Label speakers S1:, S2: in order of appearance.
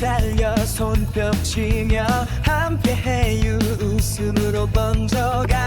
S1: 달려 손뼉치며 함께해요 웃음으로 번져가